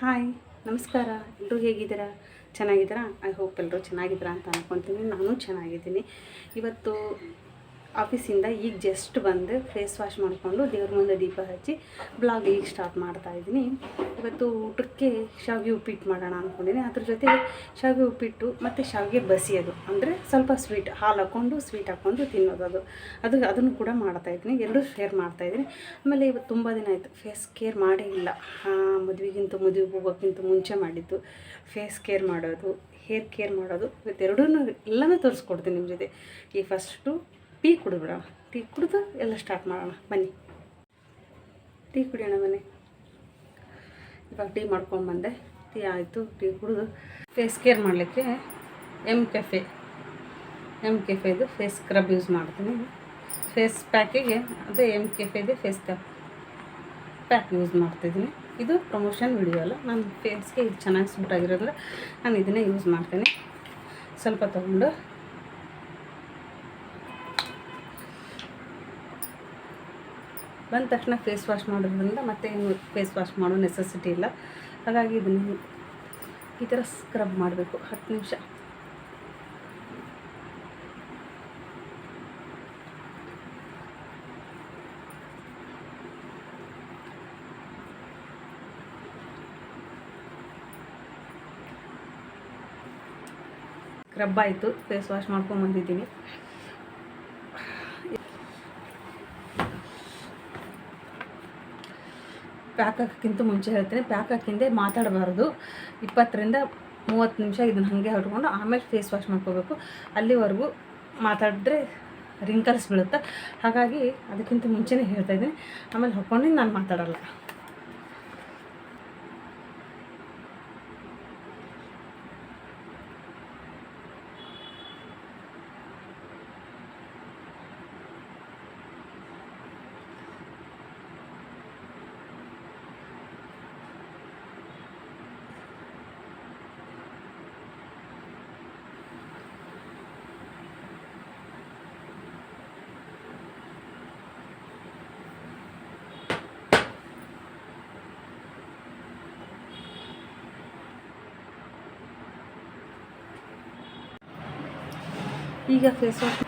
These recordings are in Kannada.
ಹಾಯ್ ನಮಸ್ಕಾರ. ಎಲ್ಲರೂ ಹೇಗಿದ್ದೀರಾ? ಚೆನ್ನಾಗಿದ್ದೀರಾ? ಐ ಹೋಪ್ ಎಲ್ಲರೂ ಚೆನ್ನಾಗಿದ್ದೀರಾ ಅಂತ ಅಂದ್ಕೊತೀನಿ ನಾನು ಚೆನ್ನಾಗಿದ್ದೀನಿ. ಇವತ್ತು ಆಫೀಸಿಂದ ಈಗ ಜಸ್ಟ್ ಬಂದು ಫೇಸ್ ವಾಶ್ ಮಾಡಿಕೊಂಡು ದೇವ್ರ ಮುಂದೆ ದೀಪ ಹಚ್ಚಿ ಬ್ಲಾಗ್ ಈಗ ಸ್ಟಾರ್ಟ್ ಮಾಡ್ತಾ ಇದ್ದೀನಿ. ಇವತ್ತು ಊಟಕ್ಕೆ ಶಾವಿಗೆ ಉಪ್ಪಿಟ್ಟು ಮಾಡೋಣ ಅಂದ್ಕೊಂಡಿದ್ದೀನಿ ಅದ್ರ ಜೊತೆ ಶಾವಿಗೆ ಉಪ್ಪಿಟ್ಟು ಮತ್ತು ಶಾವಿಗೆ ಬಸಿಯೋದು ಅಂದರೆ ಸ್ವಲ್ಪ ಸ್ವೀಟ್ ಹಾಲು ಹಾಕ್ಕೊಂಡು ಸ್ವೀಟ್ ಹಾಕ್ಕೊಂಡು ತಿನ್ನೋದು ಅದು. ಅದು, ಅದನ್ನು ಕೂಡ ಮಾಡ್ತಾಯಿದ್ದೀನಿ ಎರಡೂ ಶೇರ್ ಮಾಡ್ತಾಯಿದ್ದೀನಿ ಆಮೇಲೆ ಇವತ್ತು ತುಂಬ ದಿನ ಆಯಿತು. ಫೇಸ್ ಕೇರ್ ಮಾಡೇ ಇಲ್ಲ. ಮದುವೆಗಿಂತ ಮದುವೆ ಹೋಗೋಕ್ಕಿಂತ ಮುಂಚೆ ಮಾಡಿದ್ದು. ಫೇಸ್ ಕೇರ್ ಮಾಡೋದು ಹೇರ್ ಕೇರ್ ಮಾಡೋದು. ಇವತ್ತೆರಡೂ ಎಲ್ಲನೂ ತೋರಿಸ್ಕೊಡ್ತೀನಿ ನಿಮ್ಮ ಜೊತೆ. ಈ ಫಸ್ಟು ಟೀ ಕುಡಿದ್ಬಿಡೋಣ ಟೀ ಕುಡಿದು ಎಲ್ಲ ಸ್ಟಾರ್ಟ್ ಮಾಡೋಣ. ಬನ್ನಿ. ಟೀ ಕುಡಿಯೋಣ ಬನ್ನಿ. ಇವಾಗ ಟೀ ಮಾಡ್ಕೊಂಬಂದೆ ಟೀ ಆಯಿತು, ಟೀ ಕುಡಿದು. ಫೇಸ್ ಕೇರ್ ಮಾಡಲಿಕ್ಕೆ ಎಂ ಕೆಫೆ ಎಂ ಕೆಫೆದು ಫೇಸ್ ಸ್ಕ್ರಬ್ ಯೂಸ್ ಮಾಡ್ತೀನಿ. ಫೇಸ್ ಪ್ಯಾಕಿಗೆ ಅದೇ ಎಂ ಕೆಫೆದು ಫೇಸ್ ಕ್ಯಾಪ್ ಪ್ಯಾಕ್ ಯೂಸ್ ಮಾಡ್ತಿದ್ದೀನಿ. ಇದು ಪ್ರಮೋಷನ್ ವಿಡಿಯೋ ಅಲ್ಲ. ನನ್ನ ಫೇಸ್ಗೆ ಇದು ಚೆನ್ನಾಗಿ ಸೂಟ್ ಆಗಿರೋದ್ರೆ ನಾನು ಇದನ್ನೇ ಯೂಸ್ ಮಾಡ್ತೀನಿ. ಸ್ವಲ್ಪ ತಗೊಂಡು ಬಂದ ತಕ್ಷಣ ಫೇಸ್ ವಾಶ್ ಮಾಡೋದ್ರಿಂದ ಮತ್ತೆ ಏನು ಫೇಸ್ ವಾಶ್ ಮಾಡೋ ನೆಸೆಸಿಟಿ ಇಲ್ಲ. ಹಾಗಾಗಿ ಇದನ್ನು ಈ ಥರ ಸ್ಕ್ರಬ್ ಮಾಡಬೇಕು. ಹತ್ತು ನಿಮಿಷ. ಸ್ಕ್ರಬ್ ಆಯಿತು. ಫೇಸ್ ವಾಶ್ ಮಾಡ್ಕೊಂಡು ಬಂದಿದ್ದೀನಿ. ಪ್ಯಾಕ್ ಹಾಕೋಕ್ಕಿಂತ ಮುಂಚೆ ಹೇಳ್ತೀನಿ ಪ್ಯಾಕ್ ಹಾಕಿಂದೆ ಮಾತಾಡಬಾರ್ದು. ಇಪ್ಪತ್ತರಿಂದ ಮೂವತ್ತು ನಿಮಿಷ ಇದನ್ನು ಹಾಗೆ ಹೊಟ್ಕೊಂಡು ಆಮೇಲೆ ಫೇಸ್ ವಾಶ್ ಮಾಡ್ಕೋಬೇಕು. ಅಲ್ಲಿವರೆಗೂ ಮಾತಾಡಿದ್ರೆ ರಿಂಕಲ್ಸ್ ಬೀಳುತ್ತೆ? ಹಾಗಾಗಿ ಅದಕ್ಕಿಂತ ಮುಂಚೆನೇ ಹೇಳ್ತಾ ಇದ್ದೀನಿ. ಆಮೇಲೆ ಹಾಕ್ಕೊಂಡು ನಾನು ಮಾತಾಡಲ್ಲ. ಈಗ ಫೇಸ್ ವಾಶ್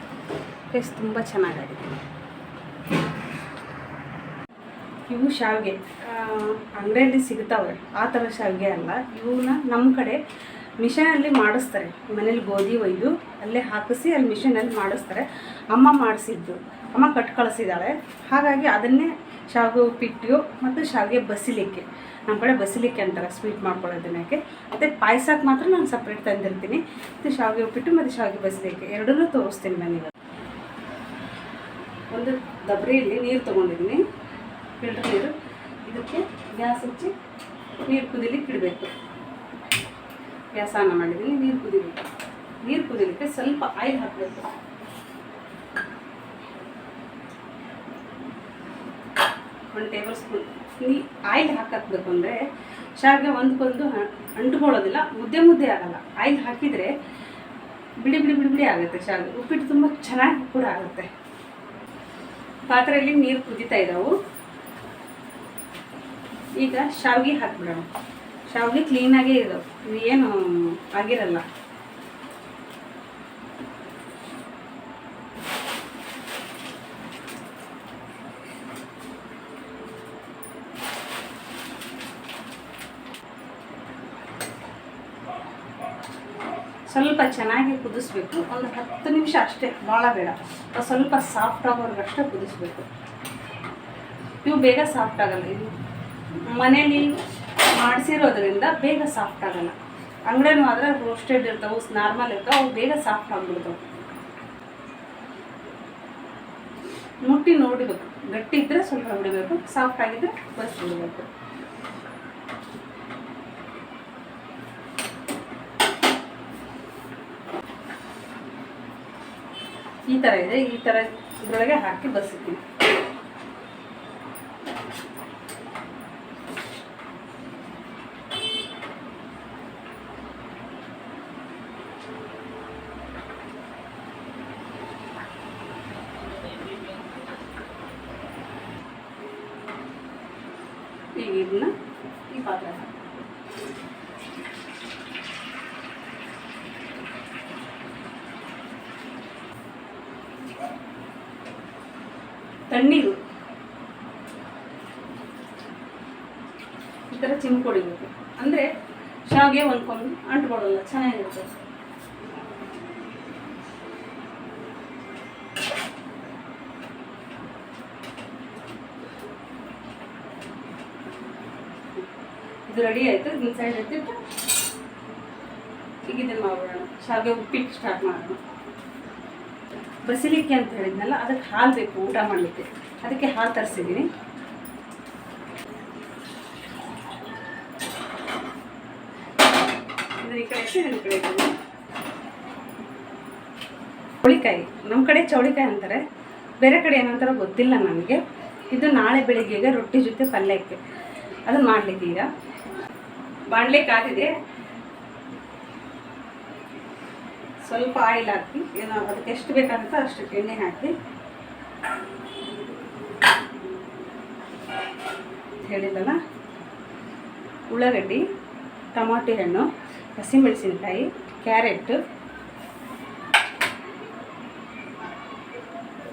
ಫೇಸ್ ತುಂಬ ಚೆನ್ನಾಗಾಗಿದೆ. ಇವು ಶಾವಿಗೆ. ಅಂಗಡಿಯಲ್ಲಿ ಸಿಗ್ತಾವೆ. ಆ ಥರ ಶಾವಿಗೆ ಅಲ್ಲ. ಇವನ್ನ ನಮ್ಮ ಕಡೆ ಮಿಷನಲ್ಲಿ ಮಾಡಿಸ್ತಾರೆ. ಮನೇಲಿ ಗೋಧಿ ಒಯ್ದು ಅಲ್ಲೇ ಹಾಕಿಸಿ ಅಲ್ಲಿ ಮಿಷನಲ್ಲಿ ಮಾಡಿಸ್ತಾರೆ. ಅಮ್ಮ ಮಾಡಿಸಿದ್ದು. ಅಮ್ಮ ಕಟ್ ಕಳಿಸಿದ್ದಾಳೆ. ಹಾಗಾಗಿ ಅದನ್ನೇ ಶಾವಿಗೆ ಉಪ್ಪಿಟ್ಟು ಮತ್ತು ಶಾವಿಗೆ ಬಸಿಲಿಕ್ಕೆ. ನಮ್ಮ ಕಡೆ ಬಸಿಲಿಕ್ಕೆ ಅಂತಾರೆ, ಸ್ವೀಟ್ ಮಾಡ್ಕೊಳ್ಳೋದನ್ನಕ್ಕೆ ಮತ್ತು ಪಾಯಸಕ್ಕೆ ಮಾತ್ರ ನಾನು ಸಪ್ರೇಟ್ ತಂದಿರ್ತೀನಿ. ಮತ್ತು ಶಾವಿಗೆ ಉಪ್ಪಿಟ್ಟು ಮತ್ತು ಶಾವಿಗೆ ಬಸಲಿಕ್ಕೆ. ಎರಡನ್ನೂ ತೋರಿಸ್ತೀನಿ ನಾನೀಗ ಒಂದು ದಬ್ರಿಯಲ್ಲಿ ನೀರು ತೊಗೊಂಡಿದ್ದೀನಿ. ಫಿಲ್ಟರ್ ನೀರು. ಇದಕ್ಕೆ ಗ್ಯಾಸ್ ಹಚ್ಚಿ ನೀರು ಕುದಿಲಿಕ್ಕೆ ಇಡಬೇಕು. ಗ್ಯಾಸ್ ಆನ್ ಮಾಡಿದ್ದೀನಿ, ನೀರು ಕುದಿಬೇಕು. ನೀರು ಕುದಿಲಿಕ್ಕೆ ಸ್ವಲ್ಪ ಆಯಿಲ್ ಹಾಕಬೇಕು. ಒಂದು ಟೇಬಲ್ ಸ್ಪೂನ್ ನೀ ಆಯಿಲ್ ಹಾಕಬೇಕು ಅಂದರೆ ಶಾವಿಗೆ ಒಂದಕ್ಕೊಂದು ಅಂಟ್ಕೊಳ್ಳೋದಿಲ್ಲ, ಮುದ್ದೆ ಮುದ್ದೆ ಆಗಲ್ಲ. ಆಯಿಲ್ ಹಾಕಿದರೆ ಬಿಡಿ ಬಿಡಿ ಬಿಡಿ ಬಿಡಿ ಆಗುತ್ತೆ ಶಾವಿಗೆ. ಉಪ್ಪಿಟ್ಟು ತುಂಬ ಚೆನ್ನಾಗಿ ಕೂಡ ಆಗುತ್ತೆ. ಪಾತ್ರೆಯಲ್ಲಿ ನೀರು ಕುದೀತಾ ಇದ್ದಾವೆ ಈಗ ಶಾವಿಗೆ ಹಾಕ್ಬಿಡೋಣ. ಶಾವಿಗೆ ಕ್ಲೀನಾಗೇ ಇದಾವೆ. ಇವು ಏನು ಆಗಿರಲ್ಲ. ಸ್ವಲ್ಪ ಚೆನ್ನಾಗಿ ಕುದಿಸ್ಬೇಕು. ಒಂದು ಹತ್ತು ನಿಮಿಷ ಅಷ್ಟೇ ಭಾಳ ಬೇಡ. ಸ್ವಲ್ಪ ಸಾಫ್ಟ್ ಆಗೋರ್ಗಷ್ಟೇ ಕುದಿಸ್ಬೇಕು. ಇವು ಬೇಗ ಸಾಫ್ಟ್ ಆಗಲ್ಲ. ಇದು ಮನೇಲಿ ಮಾಡಿಸಿರೋದ್ರಿಂದ ಬೇಗ ಸಾಫ್ಟ್ ಆಗಲ್ಲ. ಅಂಗಡಿನೂ ಆದರೆ ರೋಸ್ಟೆಡ್ ಇರ್ತಾವೆ ನಾರ್ಮಲ್ ಇರ್ತಾವೆ, ಅವು ಬೇಗ ಸಾಫ್ಟ್ ಆಗ್ಬಿಡ್ತಾವೆ. ಮುಟ್ಟಿ ನೋಡಿಬೇಕು. ಗಟ್ಟಿ ಇದ್ದರೆ ಸ್ವಲ್ಪ ಬಿಡಬೇಕು ಸಾಫ್ಟ್ ಆಗಿದ್ರೆ ಬಸ್ ಬಿಡಬೇಕು ಈ ಥರ ಇದೆ ಈ ಥರ ಇದ್ರೊಳಗೆ ಹಾಕಿ ಬಸಿತೀನಿ ಈಗ ಇದನ್ನ ಈ ಪಾತ್ರೆ ಹಾಕಿ ತಣ್ಣೀರು. ಈ ಥರ ಚಿಮ್ಕೊಡಿಬೇಕು ಅಂದರೆ ಶಾವಿಗೆ ಹೊಂದ್ಕೊಂಡು ಅಂಟ್ಕೊಳ್ಳಲ್ಲ, ಚೆನ್ನಾಗಿರುತ್ತೆ. ಇದು ರೆಡಿ ಆಯಿತು, ಇದನ್ನ ಸೈಡ್ ಎತ್ತಿಟ್ಟು ಈಗ ಇದನ್ನು ಮಾಡ್ಬಿಡೋಣ. ಶಾವಿಗೆ ಉಪ್ಪಿಟ್ಟು ಸ್ಟಾರ್ಟ್ ಮಾಡೋಣ. ಬಸಿಲಿಕ್ಕೆ ಅಂತ ಹೇಳಿದ್ನಲ್ಲ, ಅದಕ್ಕೆ ಹಾಲು ಬೇಕು, ಊಟ ಮಾಡಲಿಕ್ಕೆ. ಅದಕ್ಕೆ ಹಾಲು ತರಿಸಿದ್ದೀನಿ ಕಡೆ ಚೌಳಿಕಾಯಿ ನಮ್ಮ ಕಡೆ ಚೌಳಿಕಾಯಿ. ಅಂತಾರೆ. ಬೇರೆ ಕಡೆ ಏನಂತಾರೋ ಗೊತ್ತಿಲ್ಲ ನನಗೆ ಇದು ನಾಳೆ ಬೆಳಿಗ್ಗೆಗೆ ರೊಟ್ಟಿ ಜೊತೆ ಪಲ್ಯಕ್ಕೆ. ಅದನ್ನು ಈಗ. ಬಾಣಲೆ ಕಾದಿದೆ ಸ್ವಲ್ಪ ಆಯಿಲ್ ಹಾಕಿ, ಏನೋ ಅದಕ್ಕೆ ಎಷ್ಟು ಬೇಕಾಗುತ್ತೋ ಅಷ್ಟು ಎಣ್ಣೆ ಹಾಕಿ. ಹೇಳಿದ್ದಲ್ಲ ಉಳ್ಳಾಗಡ್ಡಿ, ಟಮಾಟಿ ಹಣ್ಣು, ಹಸಿಮೆಣಸಿನಕಾಯಿ, ಕ್ಯಾರೆಟ್,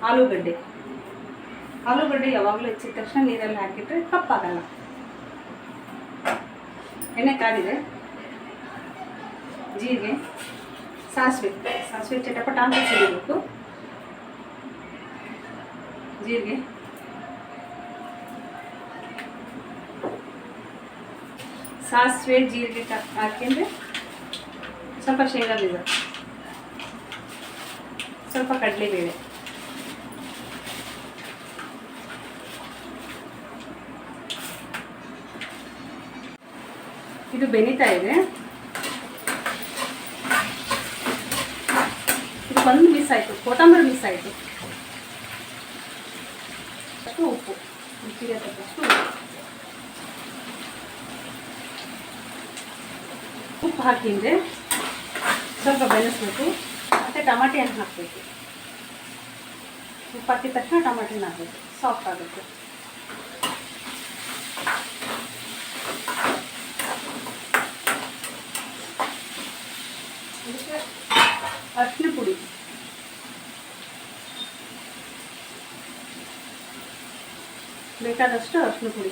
ಆಲೂಗಡ್ಡೆ. ಆಲೂಗಡ್ಡೆ ಯಾವಾಗಲೂ ಹೆಚ್ಚಿದ ತಕ್ಷಣ ನೀರಲ್ಲಿ ಹಾಕಿಟ್ರೆ ಕಪ್ಪಾಗಲ್ಲ ಎಣ್ಣೆ ಕಾದಿದೆ ಜೀರಿಗೆ. ಸಾಸಿವೆ ಸಾಸಿವೆ ಚಟಪಟ ಅಂತ ಸಿಗಬೇಕು ಜೀರಿಗೆ. ಸಾಸಿವೆ, ಜೀರಿಗೆ ಹಾಕಿದ್ರೆ ಸ್ವಲ್ಪ ಶೇಂಗಾ ಬೀಜ ಸ್ವಲ್ಪ ಕಡಲೆಬೇಳೆ ಇದು ಬೆನಿತಾ ಇದೆ. ಒಂದು ಮಿಸ್ ಆಯಿತು ಕೊತ್ತಂಬರಿ ಮಿಸ್ ಆಯಿತು ಅಷ್ಟು ಉಪ್ಪು ರುಚಿಗೆ ತಕ್ಕಷ್ಟು ಉಪ್ಪು. ಉಪ್ಪು ಹಾಕಿದ್ರೆ ಸ್ವಲ್ಪ ಬೆಳೆಸ್ಬೇಕು ಮತ್ತು ಟಮಾಟಿ ಹಣ್ಣು ಹಾಕಬೇಕು ಉಪ್ಪು ಹಾಕಿದ ತಕ್ಷಣ ಟಮಾಟಿ ಹಣ್ಣು ಹಾಕಬೇಕು ಸಾಫ್ಟ್ ಆಗುತ್ತೆ ಅದಕ್ಕೆ ಅರಿಶಿನ ಪುಡಿ ಬೇಕಾದಷ್ಟು ಅರಿಶಿನ ಪುಡಿ.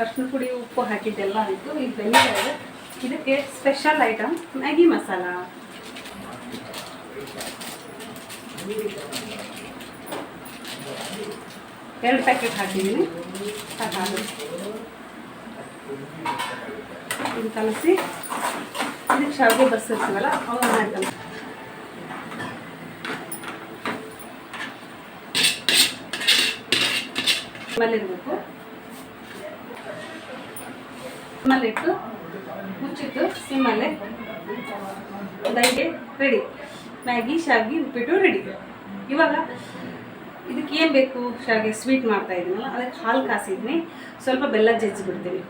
ಅರಿಶಿನ ಪುಡಿ ಉಪ್ಪು ಹಾಕಿದ್ದೆಲ್ಲ ಆಯಿತು. ಈಗ ಬೆಲ್ಲ ಇದೆ. ಇದಕ್ಕೆ ಸ್ಪೆಷಲ್ ಐಟಮ್ ಮ್ಯಾಗಿ ಮಸಾಲ. ಎರಡು ಪ್ಯಾಕೆಟ್ ಹಾಕಿದ್ದೀನಿ. ಸಾಕಾಗುತ್ತೆ ಕಲಸಿ, ಇದಕ್ಕೆ ಶಾವಿಗೆ ಬಸ್ಸಿರ್ತೀವಲ್ಲ ಅವನ್ನ ಮಾಡ್ತಾರೆ ಇರಬೇಕು ಸಿಮ್ಮಲ್ಲಿಟ್ಟು ಮುಚ್ಚಿಟ್ಟು ಸಿಮ್ಮಲ್ಲೇ ದೈಗೆ ರೆಡಿ ಮ್ಯಾಗಿ, ಶಾವಿಗೆ, ಉಪ್ಪಿಟ್ಟು ರೆಡಿ ಇವಾಗ ಇದಕ್ಕೆ ಏನು ಬೇಕು? ಶಾವಿಗೆ ಸ್ವೀಟ್ ಮಾಡ್ತಾ ಇದ್ದೀನಲ್ಲ ಅದಕ್ಕೆ ಹಾಲು ಕಾಸಿದ್ನಿ ಸ್ವಲ್ಪ ಬೆಲ್ಲ ಜಜ್ಜಿಬಿಡ್ತೀನಿ.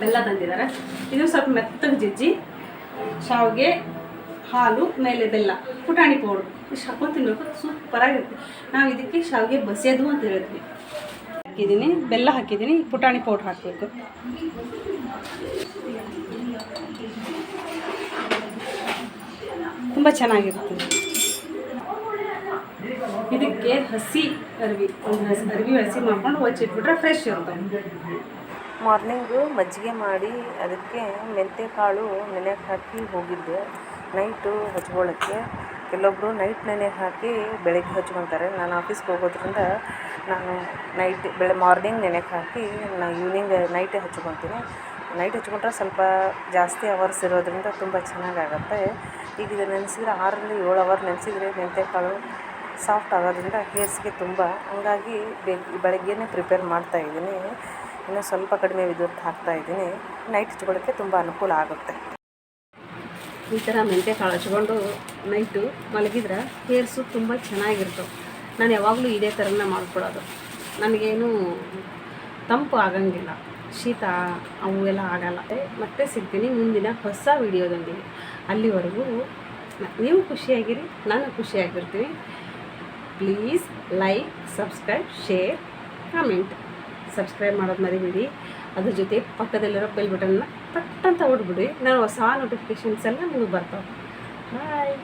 ಬೆಲ್ಲ ತಂದಿದ್ದಾರೆ. ಇದು ಸ್ವಲ್ಪ ಮೆತ್ತಗೆ ಜಜ್ಜಿ, ಶಾವಿಗೆ ಹಾಲು ಮೇಲೆ ಬೆಲ್ಲ, ಪುಟಾಣಿ ಪೌಡ್ರು ಇಷ್ಟು ಹಾಕೊಂಡು ತಿನ್ನಬೇಕು ಸೂಪರಾಗಿರುತ್ತೆ. ನಾವು ಇದಕ್ಕೆ ಶಾವಿಗೆ ಬಸಿಯೋದು ಅಂತ ಹೇಳಿದ್ವಿ. ಹಾಕಿದ್ದೀನಿ, ಬೆಲ್ಲ ಹಾಕಿದ್ದೀನಿ, ಪುಟಾಣಿ ಪೌಡ್ರ್ ಹಾಕಬೇಕು. ತುಂಬ ಚೆನ್ನಾಗಿರುತ್ತೆ. ಇದಕ್ಕೆ ಹಸಿ ಅರಿವಿ ಹಸಿ ಅರಿವಿ ಹಸಿ ಮಾಡ್ಕೊಂಡು ಹೊಚ್ಚಿಟ್ಬಿಟ್ರೆ ಫ್ರೆಶ್ ಇರುತ್ತೆ. ಮಾರ್ನಿಂಗು ಮಜ್ಜಿಗೆ ಮಾಡಿ, ಅದಕ್ಕೆ ಮೆಂತ್ಯ ಕಾಳು ನೆನೆಯಕ್ಕೆ ಹಾಕಿ ಹೋಗಿದ್ದೆ. ನೈಟು ಹಚ್ಕೊಳ್ಳೋಕ್ಕೆ ಕೆಲವೊಬ್ಬರು ನೈಟ್ ನೆನೆ ಹಾಕಿ ಬೆಳಗ್ಗೆ ಹಚ್ಕೊತಾರೆ. ನಾನು ಆಫೀಸ್ಗೆ ಹೋಗೋದ್ರಿಂದ ನಾನು ನೈಟ್ ಬೆಳೆ ಮಾರ್ನಿಂಗ್ ನೆನೆಗೆ ಹಾಕಿ ನಾನು ಈವ್ನಿಂಗ್ ನೈಟೇ ಹಚ್ಕೊತೀನಿ. ನೈಟ್ ಹಚ್ಕೊಂಡ್ರೆ ಸ್ವಲ್ಪ ಜಾಸ್ತಿ ಅವರ್ಸ್ ಇರೋದ್ರಿಂದ ತುಂಬ ಚೆನ್ನಾಗಾಗತ್ತೆ. ಈಗ ಇದು ನೆನೆಸಿದ್ರೆ ಆರರಿಂದ ಏಳು ಅವರ್ ನೆನೆಸಿದ್ರೆ ಮೆಂತ್ಯ ಕಾಳು ಸಾಫ್ಟ್ ಆಗೋದ್ರಿಂದ ಹೇರ್ಸ್ಗೆ ತುಂಬ. ಹಂಗಾಗಿ ಬೆಳಗ್ಗೆನೇ ಪ್ರಿಪೇರ್ ಮಾಡ್ತಾ ಇದ್ದೀನಿ. ಇನ್ನು ಸ್ವಲ್ಪ ಕಡಿಮೆ ವಿದ್ಯುತ್ ಹಾಕ್ತಾ ಇದ್ದೀನಿ. ನೈಟ್ ಹಚ್ಕೊಳ್ಳೋಕ್ಕೆ ತುಂಬ ಅನುಕೂಲ ಆಗುತ್ತೆ. ಈ ಥರ ಮೆಂತ್ಯ ಕಾಳು ಹಚ್ಕೊಂಡು ನೈಟು ಮಲಗಿದ್ರೆ ಹೇರ್ಸು ತುಂಬ ಚೆನ್ನಾಗಿರ್ತವೆ ನಾನು ಯಾವಾಗಲೂ ಇದೇ ಥರನೇ ಮಾಡಿಕೊಡೋದು ನನಗೇನು ತಂಪು ಆಗಂಗಿಲ್ಲ. ಶೀತ ಅವು ಎಲ್ಲ ಆಗಲ್ಲ. ಮತ್ತೆ ಸಿಗ್ತೀನಿ ಮುಂದಿನ ಹೊಸ ವಿಡಿಯೋದೊಂದಿಗೆ ಅಲ್ಲಿವರೆಗೂ ನೀವು ಖುಷಿಯಾಗಿರಿ, ನಾನು ಖುಷಿಯಾಗಿರ್ತೀನಿ. Please like, subscribe, share, comment. Subscribe ಮಾಡೋದು ಮರಿಬೇಡಿ. ಅದ್ರ ಜೊತೆ ಪಕ್ಕದಲ್ಲಿರೋ ಬೆಲ್ ಬಟನ್ನ ಪಟ್ ಅಂತ ಹೊಡ್ಬಿಡಿ ನಾನು ಹೊಸ ನೋಟಿಫಿಕೇಷನ್ಸ್ ಎಲ್ಲ ನಿಮಗೆ ಬರ್ತಾವೆ. ಬಾಯ್